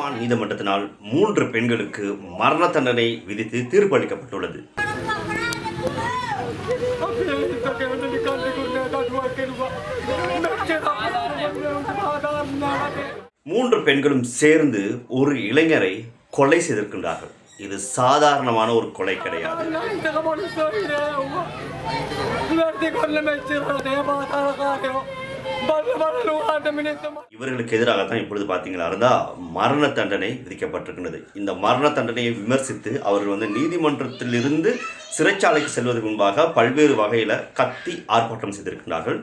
நீதவான் நீதிமன்றத்தினால் மூன்று பெண்களுக்கு மரண தண்டனை விதித்து தீர்ப்பு அளிக்கப்பட்டுள்ளது மூன்று பெண்களும் சேர்ந்து ஒரு இளைஞரை கொலை செய்திருக்கின்றார்கள். இது சாதாரணமான ஒரு கொலை கிடையாது. இவர்களுக்கு எதிராக தான் இப்பொழுது பார்த்தீங்களா? இருந்தால் மரண தண்டனை விதிக்கப்பட்டிருக்கிறது இந்த மரண தண்டனையை விமர்சித்து அவர்கள் வந்து நீதிமன்றத்திலிருந்து சிறைச்சாலைக்கு செல்வதற்கு முன்பாக பல்வேறு வகையில் கத்தி ஆர்ப்பாட்டம் செய்திருக்கிறார்கள்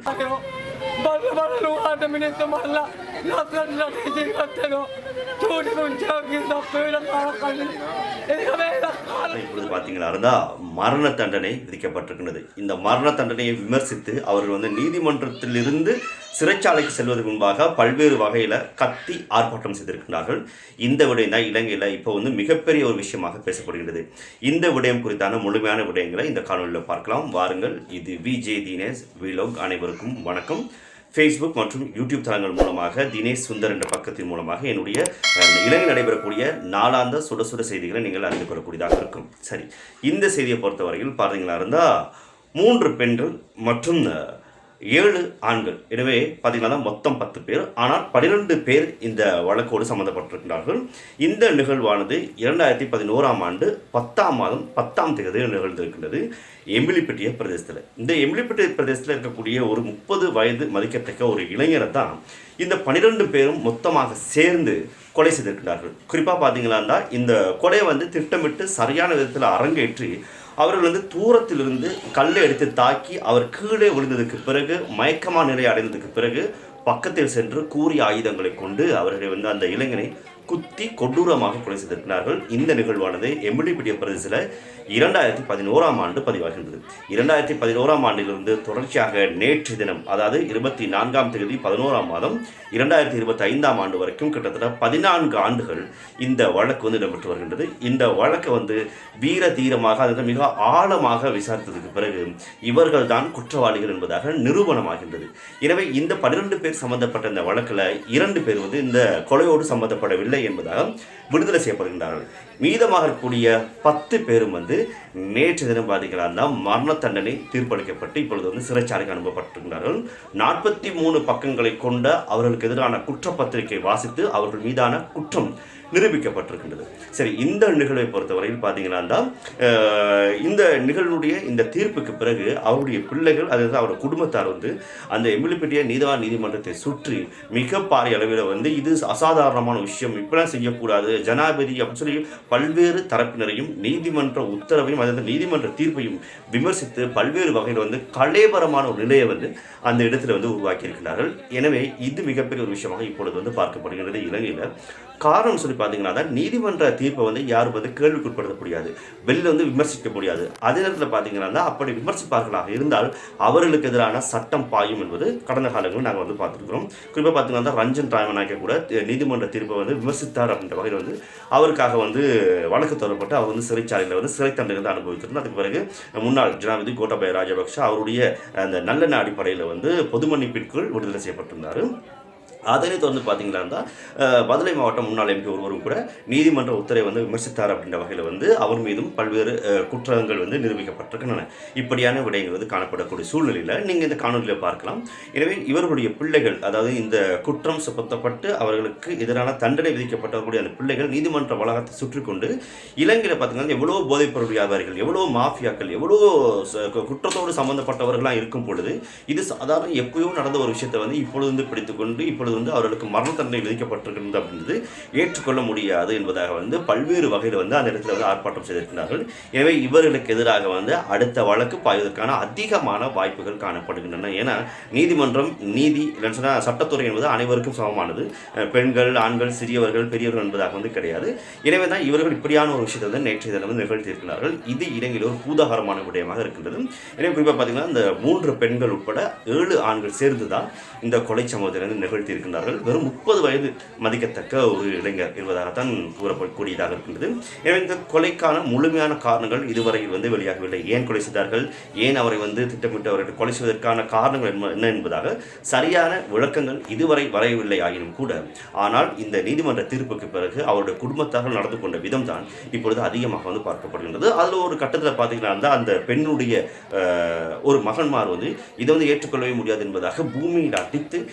இப்பொழுது பார்த்தீங்களா இருந்தா மரண தண்டனை விதிக்கப்பட்டிருக்கின்றது. இந்த மரண தண்டனையை விமர்சித்து அவர்கள் வந்து நீதிமன்றத்திலிருந்து சிறைச்சாலைக்கு செல்வதற்கு முன்பாக பல்வேறு வகையில் கத்தி ஆர்ப்பாட்டம் செய்திருக்கிறார்கள் இந்த விடயம் தான் இலங்கையில் இப்போ வந்து மிகப்பெரிய ஒரு விஷயமாக பேசப்படுகிறது இந்த விடயம் குறித்தான முழுமையான விடயங்களை இந்த காணொலியில் பார்க்கலாம். வாருங்கள் இது விஜே தினேஷ் விலோக் அனைவருக்கும் வணக்கம். ஃபேஸ்புக் மற்றும் யூடியூப் தளங்கள் மூலமாக தினேஷ் சுந்தர் என்ற பக்கத்தின் மூலமாக என்னுடைய இலங்கை நடைபெறக்கூடிய நாளாந்த சுட சுட செய்திகளை நீங்கள் அறிந்து கொள்ளக்கூடியதாக இருக்கும். சரி இந்த செய்தியை பொறுத்தவரையில் பார்த்தீங்களா இருந்தால் மூன்று பெண்கள் மற்றும் ஏழு ஆண்கள். எனவே பார்த்தீங்கன்னா மொத்தம் பத்து பேர். ஆனால் பன்னிரெண்டு பேர் இந்த வழக்கோடு சம்மந்தப்பட்டிருக்கிறார்கள் இந்த நிகழ்வானது இரண்டாயிரத்தி பதினோராம் ஆண்டு பத்தாம் மாதம் பத்தாம் தேதி நிகழ்ந்திருக்கின்றது. எம்பிலிப்பட்டிய பிரதேசத்தில். இந்த எம்பிலிப்பட்டிய பிரதேசத்தில் இருக்கக்கூடிய ஒரு முப்பது வயது மதிக்கத்தக்க ஒரு இளைஞரை தான் இந்த பன்னிரெண்டு பேரும் மொத்தமாக சேர்ந்து கொலை செய்திருக்கிறார்கள். குறிப்பாக பார்த்தீங்களா இந்த கொலையை வந்து திட்டமிட்டு சரியான விதத்தில் அரங்கேற்றி அவர்கள் வந்து தூரத்திலிருந்து கல்லை எடுத்து தாக்கி அவர் கீழே விழுந்ததுக்கு பிறகு மயக்கமா நிலை அடைந்ததுக்கு பிறகு பக்கத்தில் சென்று கூறிய ஆயுதங்களை கொண்டு அவர்களை வந்து அந்த இளைஞனை குத்தி கொடூரமாக கொலை செய்திருக்கிறார்கள். இந்த நிகழ்வானது எம்பிடிபிடிய பிரதேசத்தில் இரண்டாயிரத்தி பதினோராம் ஆண்டு பதிவாகின்றது. இரண்டாயிரத்தி பதினோராம் ஆண்டிலிருந்து தொடர்ச்சியாக நேற்று தினம் அதாவது இருபத்தி நான்காம் தேதி பதினோராம் மாதம் இரண்டாயிரத்தி இருபத்தி ஐந்தாம் ஆண்டு வரைக்கும் கிட்டத்தட்ட பதினான்கு ஆண்டுகள் இந்த வழக்கு வந்து இடம்பெற்று வருகின்றது. இந்த வழக்கை வந்து வீர தீரமாக அதை மிக ஆழமாக விசாரித்ததுக்கு பிறகு இவர்கள் தான் குற்றவாளிகள் என்பதாக நிரூபணமாகின்றது. எனவே இந்த பன்னிரண்டு பேர் சம்பந்தப்பட்ட இந்த வழக்கில் இரண்டு பேர் வந்து இந்த கொலையோடு சம்பந்தப்படவில்லை என்பதாக விடுதலை செய்யப்படுகின்றார்கள். மீதமாக இருக்கக்கூடிய பத்து பேரும் வந்து நேற்று தினம் பார்த்தீங்கன்னா மரண தண்டனை தீர்ப்பளிக்கப்பட்டு இப்பொழுது வந்து சிறைச்சாலைக்கு அனுப்பப்பட்டிருக்கிறார்கள். நாற்பத்தி மூணு பக்கங்களை கொண்ட அவர்களுக்கு எதிரான குற்றப்பத்திரிகை வாசித்து அவர்கள் மீதான குற்றம் நிரூபிக்கப்பட்டிருக்கின்றது. சரி இந்த நிகழ்வை பொறுத்தவரையில் பார்த்தீங்கன்னா தான் இந்த நிகழ்வுடைய இந்த தீர்ப்புக்கு பிறகு அவருடைய பிள்ளைகள் அதாவது அவருடைய குடும்பத்தார் வந்து அந்த எமிலிப்பட்டிய நீதவான் நீதிமன்றத்தை சுற்றி மிக பாரிய அளவில் வந்து இது அசாதாரணமான விஷயம் இப்படிலாம் செய்யக்கூடாது ஜனாதிபதி அப்படின்னு சொல்லி பல்வேறு தரப்பினரையும் நீதிமன்ற உத்தரவையும் அதாவது நீதிமன்ற தீர்ப்பையும் விமர்சித்து பல்வேறு வகையில் வந்து கலேபரமான ஒரு நிலையை வந்து அந்த இடத்துல வந்து உருவாக்கியிருக்கிறார்கள். எனவே இது மிகப்பெரிய ஒரு விஷயமாக இப்பொழுது வந்து பார்க்கப்படுகிறது இலங்கையில். காரணம் சொல்லி பார்த்தீங்கன்னா தான் நீதிமன்ற தீர்ப்பை வந்து யாரும் வந்து கேள்விக்குட்படுத்த முடியாது வெளியில் வந்து விமர்சிக்க முடியாது. அதே நேரத்தில் பார்த்தீங்கன்னா அப்படி விமர்சிப்பார்களாக இருந்தால் அவர்களுக்கு எதிரான சட்டம் பாயும் என்பது கடந்த காலங்களில் நாங்கள் வந்து பார்த்துருக்கிறோம். குறிப்பாக பார்த்தீங்கன்னா ரஞ்சன் ராமநாயக்க கூட நீதிமன்ற தீர்ப்பை வந்து விமர்சித்தார் அப்படின்ற வகையில் வந்து அவருக்காக வந்து வழக்கு தொடரப்பட்டு அவர் வந்து சிறைச்சாலையில் வந்து சிறை தண்டனை வந்து அனுபவித்திருந்தார். அதுக்கு பிறகு முன்னாள் ஜனாதிபதி கோட்டாபய ராஜபக்ஷ அவருடைய அந்த நல்லெண்ண அடிப்படையில் வந்து பொது மன்னிப்பிற்குள் விடுதலை செய்யப்பட்டிருந்தார். அதனை தொடர்ந்து பார்த்தீங்களா இருந்தால் மதுரை மாவட்டம் முன்னாள் எம்பி ஒருவரும் கூட நீதிமன்ற உத்தரவை வந்து விமர்சித்தார் அப்படின்ற வகையில் வந்து அவர் மீதும் பல்வேறு குற்றங்கள் வந்து நிரூபிக்கப்பட்டிருக்கின்றன. இப்படியான விடயங்கள் வந்து காணப்படக்கூடிய சூழ்நிலையில் நீங்கள் இந்த காணொலியில் பார்க்கலாம். எனவே இவர்களுடைய பிள்ளைகள் அதாவது இந்த குற்றம் சுமத்தப்பட்டு அவர்களுக்கு எதிரான தண்டனை விதிக்கப்பட்டவர்களுடைய அந்த பிள்ளைகள் நீதிமன்ற வளாகத்தை சுற்றி கொண்டு இலங்கையில் பார்த்தீங்கன்னா எவ்வளோ போதைப்பொருள் வியாபாரிகள் எவ்வளோ மாஃபியாக்கள் எவ்வளோ குற்றத்தோடு சம்பந்தப்பட்டவர்களாக இருக்கும் பொழுது இது சாதாரண எப்பயோ நடந்த ஒரு விஷயத்தை வந்து இப்பொழுது வந்து பிடித்துக்கொண்டு இப்பொழுது வந்து அவர்களுக்கு மரண தண்டனை விதிக்கப்பட்டிருக்கின்றது அப்படின்றது ஏற்றுக்கொள்ள முடியாது என்பதாக வந்து பல்வேறு வகையில் வந்து அந்த இடத்துல வந்து ஆர்ப்பாட்டம் செய்திருக்கிறார்கள். எனவே இவர்களுக்கு எதிராக வந்து அடுத்த வழக்கு பாய்வதற்கான அதிகமான வாய்ப்புகள் காணப்படுகின்றன. ஏன்னா நீதிமன்றம் நீதி இல்லைன்னு சொன்னால் சட்டத்துறை என்பது அனைவருக்கும் சமமானது. பெண்கள் ஆண்கள் சிறியவர்கள் பெரியவர்கள் என்பதாக வந்து கிடையாது. எனவே தான் இவர்கள் இப்படியான ஒரு விஷயத்தை வந்து நேற்றைய தினம் வந்து நிகழ்த்தியிருக்கிறார்கள். இது இலங்கையில் ஒரு பூதாகரமான விடயமாக இருக்கின்றது. எனவே குறிப்பாக பார்த்தீங்கன்னா இந்த மூன்று பெண்கள் உட்பட ஏழு ஆண்கள் சேர்ந்து தான் இந்த கொலை சம்பவத்திலிருந்து நிகழ்த்தி இருக்கின்றார்கள். வெறும் முப்பது வயது மதிக்கத்தக்க ஒரு இளைஞர் என்பதாகத்தான் கூறப்படக்கூடியதாக இருக்கின்றது. எனவே இந்த கொலைக்கான முழுமையான காரணங்கள் இதுவரையில் வந்து வெளியாகவில்லை. ஏன் கொலை செய்தார்கள்? ஏன் அவரை வந்து திட்டமிட்டு அவரை கொலை செய்வதற்கான காரணங்கள் என்ன- என்பதாக சரியான விளக்கங்கள் இதுவரை வரையவில்லை ஆயினும் கூட. ஆனால் இந்த நீதிமன்ற தீர்ப்புக்கு பிறகு அவருடைய குடும்பத்தார்கள் நடந்து கொண்ட விதம் தான் இப்பொழுது அதிகமாக வந்து பார்க்கப்படுகின்றது. அதில் ஒரு கட்டத்தில் பார்த்தீங்கன்னா அந்த- பெண்ணுடைய ஒரு மகன்மார் வந்து இதை வந்து ஏற்றுக்கொள்ளவே முடியாது என்பதாக பூமியில் அடித்து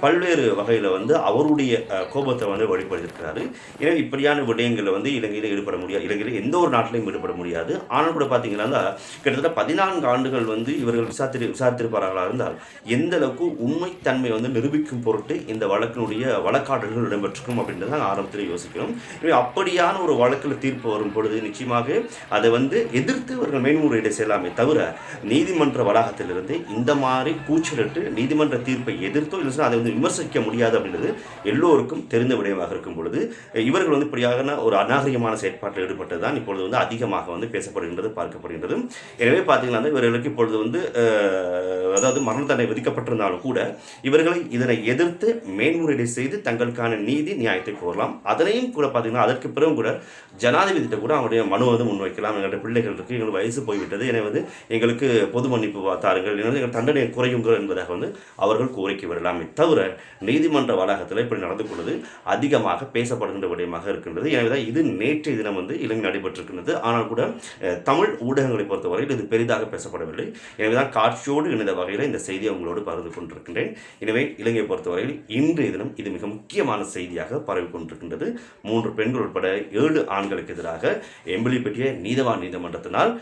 பல்வேறு வகையில் வந்து அவருடைய கோபத்தை வந்து வெளிப்படுத்தியிருக்கிறாரு. எனவே இப்படியான விடயங்களில் வந்து இலங்கையில் ஈடுபட முடியாது இலங்கையில் எந்த ஒரு நாட்டிலையும் ஈடுபட முடியாது. ஆனால் கூட பார்த்தீங்கன்னா கிட்டத்தட்ட பதினான்கு ஆண்டுகள் வந்து இவர்கள் விசாரித்து விசாரித்திருப்பார்களாக இருந்தால் எந்த அளவுக்கு உண்மைத்தன்மை வந்து நிரூபிக்கும் பொருட்டு இந்த வழக்கினுடைய வழக்காடல்கள் இடம்பெற்றிருக்கும் அப்படின்றத நாங்கள் ஆரம்பத்தில் யோசிக்கிறோம். எனவே அப்படியான ஒரு வழக்கில் தீர்ப்பு வரும் பொழுது நிச்சயமாக அதை வந்து எதிர்த்து இவர்கள் மேன்முறையீடு செய்யலாமே தவிர நீதிமன்ற வளாகத்திலிருந்து இந்த மாதிரி கூச்சலிட்டு நீதிமன்ற தீர்ப்பை எதிர்த்தோ இல்லை அதை வந்து விமர்சிக்க முடியாது அப்படின்றது எல்லோருக்கும் தெரிந்த விடயமாக இருக்கும் பொழுது இவர்கள் வந்து இப்படியான ஒரு அநாகரிகமான செயற்பாட்டில் ஈடுபட்டது தான் இப்பொழுது வந்து அதிகமாக வந்து பேசப்படுகின்றது பார்க்கப்படுகின்றது எனவே பார்த்தீங்கன்னா இவர்களுக்கு இப்பொழுது வந்து அதாவது மரண தண்டனை விதிக்கப்பட்டிருந்தாலும் கூட இவர்களை இதனை எதிர்த்து மேன்முறையீடு செய்து தங்களுக்கான நீதி நியாயத்தை கோரலாம். அதனையும் கூட பார்த்தீங்கன்னா அதற்கு பிறகு கூட ஜனாதிபதியிட்ட கூட அவருடைய மனு வந்து முன்வைக்கலாம். எங்களுடைய பிள்ளைகள் இருக்கு எங்களுக்கு வயசு போய்விட்டது. எனவே வந்து எங்களுக்கு பொது மன்னிப்பு தாருங்கள். எனவே எங்கள் தண்டனை குறையுங்கள் என்பதாக வந்து அவர்கள் கோரிக்கை வரலாமே தவிர நீதிமன்ற வளாகத்தில் இப்படி நடந்து கொண்டது அதிகமாக பேசப்படுகின்ற விடயமாக இருக்கின்றது. எனவே தான் இது நேற்றைய தினம் வந்து இலங்கை நடைபெற்றிருக்கின்றது. ஆனால் கூட தமிழ் ஊடகங்களை பொறுத்தவரையில் இது பெரிதாக பேசப்படவில்லை. எனவே தான் காட்சியோடு இணைந்த வகையில் இந்த செய்தியை உங்களோடு பகிர்ந்து கொண்டிருக்கின்றேன். எனவே இலங்கையை பொறுத்தவரையில் இன்றைய தினம் இது மிக முக்கியமான செய்தியாக பரவி கொண்டிருக்கின்றது. மூன்று பெண்கள் உட்பட ஏழு ஆண்களுக்கு எதிராக எம்பிலிப்பட்டிய நீதவான் நீதிமன்றத்தினால்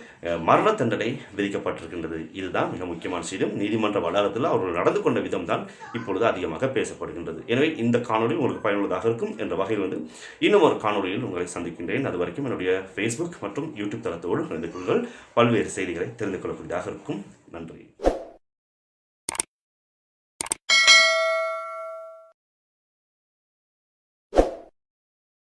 மரண தண்டனை விதிக்கப்பட்டிருக்கின்றது. இதுதான் மிக முக்கியமான செய்தியும் நீதிமன்ற வளாகத்தில் அவர்கள் நடந்து கொண்ட விதம் தான் இப்பொழுது அதிகமாக பேசப்படுகின்றது எனவே இந்த காணொலி உங்களுக்கு பயனுள்ளதாக இருக்கும் என்ற வகையில் வந்து இன்னும் ஒரு காணொளியில் உங்களை சந்திக்கின்றேன். அது வரைக்கும் என்னுடைய ஃபேஸ்புக் மற்றும் யூடியூப் தளத்தோடு இணைந்து கொள்ளுங்கள். பல்வேறு செய்திகளை தெரிந்து கொள்ளக்கூடியதாக இருக்கும். நன்றி.